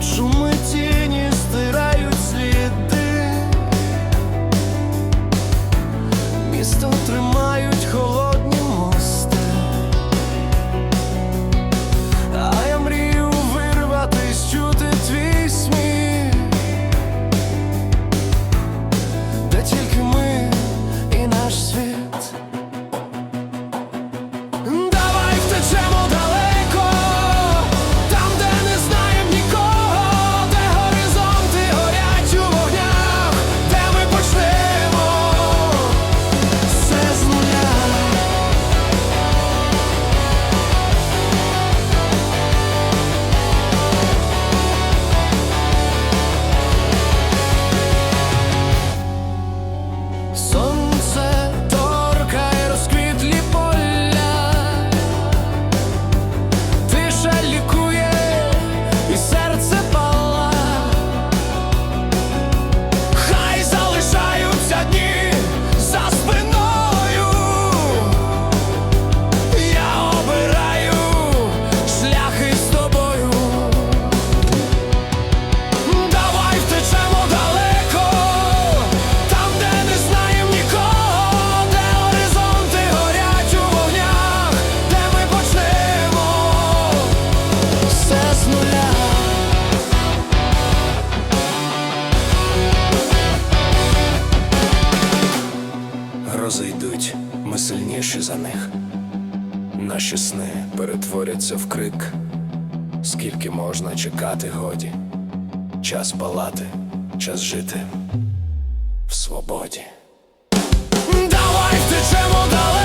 出门 сильніші за них. Наші сни перетворяться в крик. Скільки можна чекати годі? Час палати, час жити в свободі. Давай втечемо далеко.